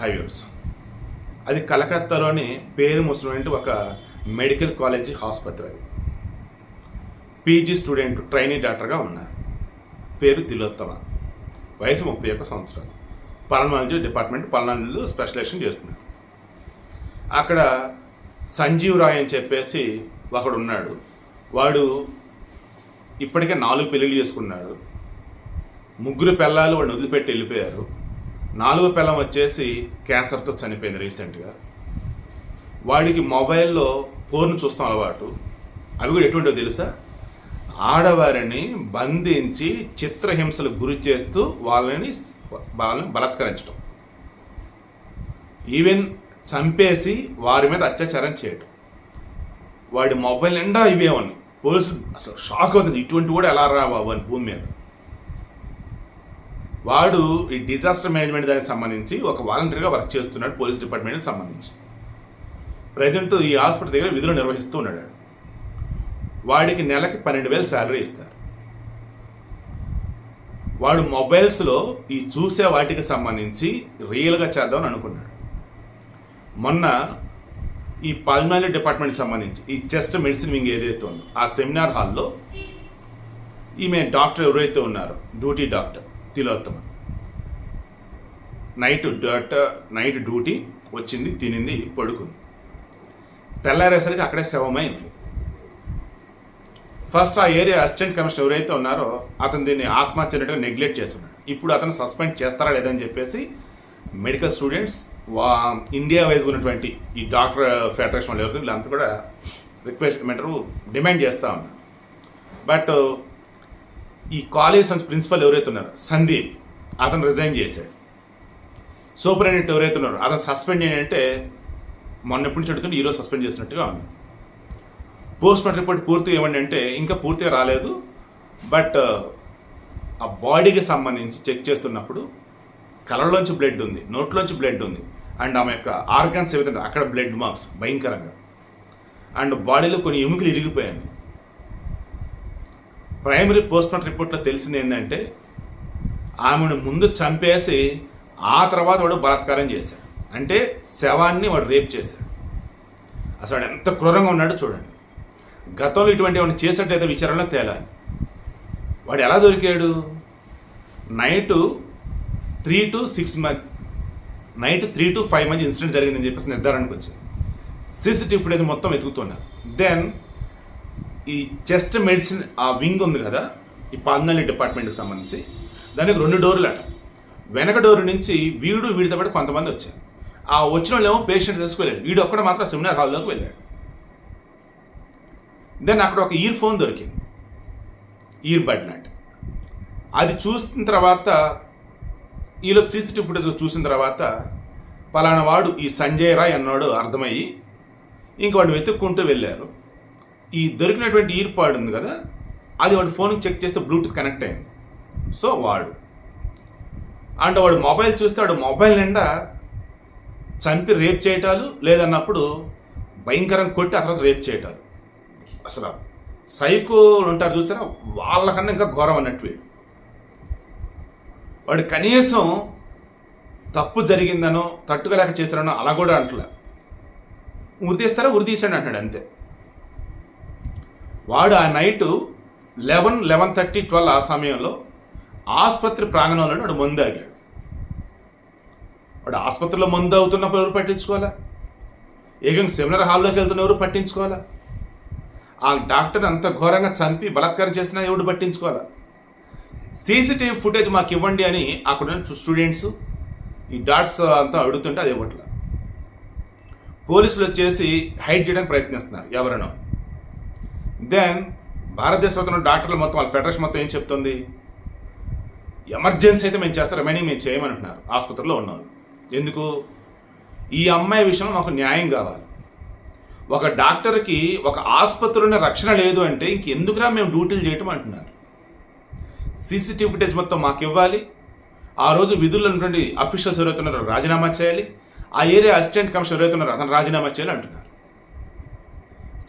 Highways. అది కలకత్తాలోని పేరు ముసినటువంటి ఒక మెడికల్ కాలేజీ ఆసుపత్రి అది. పీజీ స్టూడెంట్ ట్రైనీ డాక్టర్గా ఉన్నారు పేరు తిలోత్తమ. వయసు ముప్పై ఒక్క సంవత్సరాలు. పల్నాలజీ డిపార్ట్మెంట్ పల్నాలజీలో స్పెషలైజేషన్ చేస్తున్నారు అక్కడ సంజీవ్ రాయ్ అని చెప్పేసి ఒకడు ఉన్నాడు వాడు ఇప్పటికే నాలుగు పెళ్ళిళ్ళు చేసుకున్నాడు. ముగ్గురు పిల్లలు వాడిని వదిలిపెట్టి వెళ్ళిపోయారు. నాలుగో పిల్లం వచ్చేసి క్యాన్సర్తో చనిపోయింది రీసెంట్గా. వాడికి మొబైల్లో ఫోన్ చూస్తాం అలవాటు. అవి కూడా ఎటువంటివి తెలుసా? ఆడవారిని బంధించి చిత్రహింసలకు గురి చేస్తూ వాళ్ళని వాళ్ళని బలాత్కరించడం ఈవెన్ చంపేసి వారి మీద అత్యాచారం చేయడం వాడి మొబైల్ నిండా ఇవే ఉన్నాయి. పోలీసులు అసలు షాక్ అవుతుంది. ఇటువంటి కూడా ఎలా రా బాబు అని భూమి మీద. వాడు ఈ డిజాస్టర్ మేనేజ్మెంట్ దానికి సంబంధించి ఒక వాలంటీర్గా వర్క్ చేస్తున్నాడు పోలీస్ డిపార్ట్మెంట్కి సంబంధించి. ప్రజెంట్ ఈ హాస్పిటల్ దగ్గర విధులు నిర్వహిస్తూ ఉన్నాడు వాడికి నెలకి పన్నెండు వేలు శాలరీ ఇస్తారు. వాడు మొబైల్స్లో ఈ చూసే వాటికి సంబంధించి రియల్గా చేద్దామని అనుకున్నాడు. మొన్న ఈ పల్నాలి డిపార్ట్మెంట్కి సంబంధించి ఈ చెస్ట్ మెడిసిన్ వింగ్ ఏదైతే ఉందో ఆ సెమినార్ హాల్లో ఈమె డాక్టర్ ఎవరైతే ఉన్నారో duty doctor Tilottama. Night doctor night duty వచ్చింది తినింది పడుకుంది. తెల్లారేసరికి అక్కడే శవమై ఉంది ఫస్ట్ ఆ ఏరియా అసిస్టెంట్ కమిషనర్ ఎవరైతే ఉన్నారో అతను దీన్ని ఆత్మహత్యనట్టుగా నెగ్లెక్ట్ చేస్తున్నాడు. ఇప్పుడు అతను సస్పెండ్ చేస్తారా లేదని చెప్పేసి మెడికల్ స్టూడెంట్స్ వా ఇండియా వైజ్ ఉన్నటువంటి ఈ డాక్టర్ ఫెడరేషన్ వాళ్ళు ఎవరు వీళ్ళంతా కూడా రిక్వెస్ట్ ఏమంటారు డిమాండ్ చేస్తూ ఉన్నారు. బట్ ఈ కాలేజ్ సంస్థ ప్రిన్సిపల్ ఎవరైతే ఉన్నారో సందీప్ అతను రిజైన్ చేశాడు. సూపరింటెండెంట్ ఎవరైతే ఉన్నారో అతను సస్పెండ్ అంటే మొన్న ఎప్పుడు నుంచి ఈరోజు సస్పెండ్ చేసినట్టుగా ఉంది. పోస్ట్ మార్టం రిపోర్ట్ పూర్తిగా ఏమండి అంటే ఇంకా పూర్తిగా రాలేదు. బట్ ఆ బాడీకి సంబంధించి చెక్ చేస్తున్నప్పుడు కలర్లోంచి బ్లడ్ ఉంది నోట్లోంచి బ్లడ్ ఉంది. అండ్ ఆమె యొక్క ఆర్గాన్స్ ఏవైతే అక్కడ బ్లడ్ మార్క్స్ భయంకరంగా. అండ్ బాడీలో కొన్ని ఎముకలు ఇరిగిపోయాయి. ప్రైమరీ పోస్ట్మార్టం రిపోర్ట్లో తెలిసింది ఏంటంటే ఆమెను ముందు చంపేసి ఆ తర్వాత వాడు బలాత్కారం చేశాడు. అంటే శవాన్ని వాడు రేప్ చేశాడు. అసలు వాడు ఎంత క్రూరంగా ఉన్నాడో చూడండి. గతంలో ఇటువంటి వాడిని చేసినట్టయితే విచారణలో తేలాలి. వాడు ఎలా దొరికాడు? Night three to six month night three to five month incident జరిగిందని చెప్పేసి నిర్ధారణకు వచ్చింది. సీసీటీవీ ఫుటేజ్ మొత్తం వెతుకుతున్నారు. దెన్ ఈ చెస్ట్ మెడిసిన్ ఆ వింగ్ ఉంది కదా ఈ పాల్నల్లి డిపార్ట్మెంట్కి సంబంధించి దానికి రెండు డోర్లు అట వెనక డోర్ నుంచి వీడు వీడితో పాటు కొంతమంది వచ్చారు. ఆ వచ్చిన వాళ్ళు ఏమో పేషెంట్ తీసుకువెళ్ళాడు వీడు ఒక్కడ మాత్రం సెమినార్ హాల్లోకి వెళ్ళాడు. దెన్ అక్కడ ఒక ఇయర్ ఫోన్ దొరికింది. ఇయర్ బడ్ నట్. అది చూసిన తర్వాత ఈలో సీసీటీవీ ఫుటేజ్ చూసిన తర్వాత పలానా వాడు ఈ సంజయ్ రాయ్ అన్నాడు అర్థమయ్యి ఇంక వాడిని వెతుక్కుంటూ వెళ్ళారు. ఈ దొరికినటువంటి ఇయర్ పాడ్ ఉంది కదా అది వాడు ఫోన్కి చెక్ చేస్తే బ్లూటూత్ కనెక్ట్ అయింది. సో వాడు. అండ్ వాడు మొబైల్ చూస్తే వాడు మొబైల్ నిండా చంపి రేప్ చేయటాలు లేదన్నప్పుడు భయంకరంగా కొట్టి ఆ తర్వాత రేప్ చేయటాలు. అసలు సైకోలు ఉంటారు చూస్తారా వాళ్ళకన్నా ఇంకా ఘోరం అన్నట్టు వాడు. కనీసం తప్పు జరిగిందనో తట్టుకోలేక చేశారనో అలా కూడా అంటలే. ఉరిదీస్తారా ఉరితీసాడు అంటాడు అంతే. వాడు ఆ night eleven eleven thirty twelve ఆ సమయంలో ఆసుపత్రి ప్రాంగణంలో వాడు మందు ఆగాడు. వాడు ఆసుపత్రిలో మందు అవుతున్నప్పుడు ఎవరు పట్టించుకోవాలా? ఏకంగా సెమినార్ హాల్లోకి వెళ్తున్న ఎవరు పట్టించుకోవాలా? ఆ డాక్టర్ అంత ఘోరంగా చంపి బలాత్కారం చేసినా ఎవడు పట్టించుకోవాలా? సీసీటీవీ ఫుటేజ్ మాకు ఇవ్వండి అని అక్కడ స్టూడెంట్స్ ఈ డాట్స్ అంతా అడుగుతుంటే అది ఇవ్వట్లా. పోలీసులు వచ్చేసి హైడ్ చేయడానికి ప్రయత్నిస్తున్నారు ఎవరైనా. దెన్ భారతదేశంలో ఉన్న డాక్టర్లు మొత్తం వాళ్ళ ఫెడరేషన్ మొత్తం ఏం చెప్తుంది? ఎమర్జెన్సీ అయితే మేము చేస్తాం రిమైనింగ్ మేము చేయమంటున్నారు ఆసుపత్రిలో ఉన్నారు ఎందుకు? ఈ అమ్మాయి విషయంలో మాకు న్యాయం కావాలి. ఒక డాక్టర్కి ఒక ఆసుపత్రిలోనే రక్షణ లేదు అంటే ఇంకెందుకురా మేము డ్యూటీలు చేయటం అంటున్నారు. సీసీటీవీ ఫుటేజ్ మొత్తం మాకు ఇవ్వాలి. ఆ రోజు విధుల్లో ఉన్నటువంటి అఫీషియల్స్ ఎవరైతున్నారో రాజీనామా చేయాలి. ఆ ఏరియా అసిస్టెంట్ కమిషనర్ ఎవరైతున్నారో అతను రాజీనామా చేయాలి అంటున్నారు.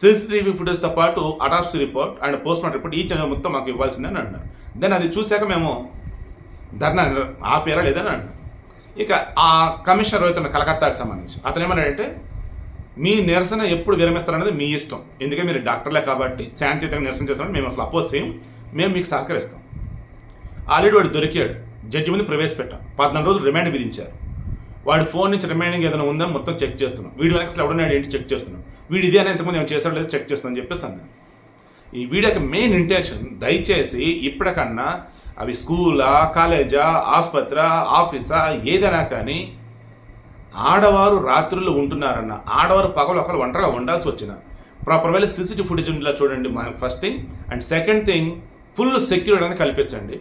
సీసీటీవీ ఫుటేజ్తో పాటు autopsy report and post mortem report ఈ ఛానల్ మొత్తం మాకు ఇవ్వాల్సిందని అన్నారు దెన్ అది చూశాక మేము ధర్నా ఆపేరా లేదని అంటున్నాం ఇక ఆ కమిషనర్ అవుతున్న కలకత్తాకు సంబంధించి అతను ఏమన్నాడంటే మీ నిరసన ఎప్పుడు విరమిస్తారనేది మీ ఇష్టం. ఎందుకంటే మీరు డాక్టర్లే కాబట్టి శాంతియుతంగా నిరసన చేస్తామని మేము అసలు అపోజ్ చేయం. మేము మీకు సహకరిస్తాం. ఆల్రెడీ వాడు దొరికాడు. జడ్జి ముందు ప్రవేశపెట్టాం. పద్నాలుగు రోజులు రిమాండ్ విధించారు. వాడి ఫోన్ నుంచి రిమైండింగ్ ఏదైనా ఉందని మొత్తం చెక్ చేస్తున్నాం. వీడియో వెనక అసలు ఎవడన్నాడు ఏంటి చెక్ చేస్తున్నాం. వీడు ఇదే అని ఎంతమంది ఏమైనా చేశాడో లేదో చెక్ చేస్తానని చెప్పేసి అన్నాను ఈ వీడియోకి మెయిన్ ఇంటెన్షన్ దయచేసి ఇప్పటికన్నా అవి స్కూలా కాలేజా ఆసుపత్రి ఆఫీసా ఏదైనా కానీ ఆడవారు రాత్రులు ఉంటున్నారన్న ఆడవారు పగలు ఒకరు ఒంటరిగా ఉండాల్సి వచ్చిన ప్రాపర్ వేళ సీసీటీవీ ఫుటేజ్ ఉండేలా చూడండి. First thing and second thing full security అనేది కల్పించండి.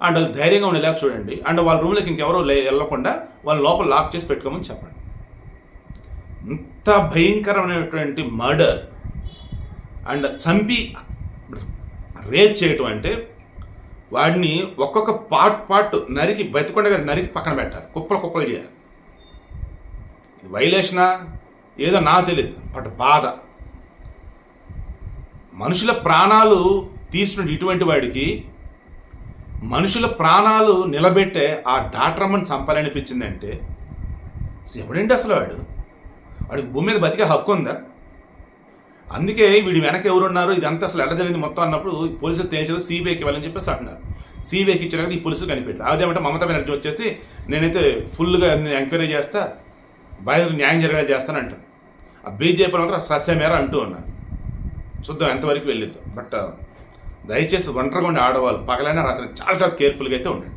అండ్ అది ధైర్యంగా ఉండేలా చూడండి. అండ్ వాళ్ళ రూమ్లోకి ఇంకెవరో లే వెళ్ళకుండా వాళ్ళ లోపల లాక్ చేసి పెట్టుకోమని చెప్పండి. ఇంత భయంకరమైనటువంటి మర్డర్ అండ్ చంపి రేప్ చేయటం అంటే వాడిని ఒక్కొక్క పార్ట్ పార్ట్ నరికి బతికొండగా నరికి పక్కన పెట్టాలి. కుప్పలు కుప్పలు చేయాలి. వైలేషనా ఏదో నా తెలియదు. బట్ బాధ. మనుషుల ప్రాణాలు తీసిన ఇటువంటి వాడికి మనుషుల ప్రాణాలు నిలబెట్టే ఆ డాక్టరమ్మని చంపాలనిపించిందంటే ఎవడండి అసలు వాడు? వాడికి భూమి మీద బతికే హక్కు ఉందా? అందుకే వీడి వెనక ఎవరున్నారు? ఇదంతా అసలు ఎడ జరిగింది మొత్తం అన్నప్పుడు పోలీసులు తేల్చేది సిబిఐకి వెళ్ళని చెప్పేసి అంటున్నారు. సిబిఐకి ఇచ్చిన ఈ పోలీసులు కనిపెట్టారు. అదేమంటే మమతా బెనర్జీ వచ్చేసి నేనైతే ఫుల్గా ఎంక్వైరీ చేస్తా బయలు న్యాయం జరిగేలా చేస్తానంట ఆ బీజేపీ మాత్రం సస్యమేర అంటూ ఉన్నారు. చూద్దాం ఎంతవరకు వెళ్ళిద్దాం. బట్ దయచేసి ఒంటరిగా ఉండే ఆడవాళ్ళు పగలైనా రాత్రి చాలా చాలా కేర్ఫుల్గా అయితే ఉండండి.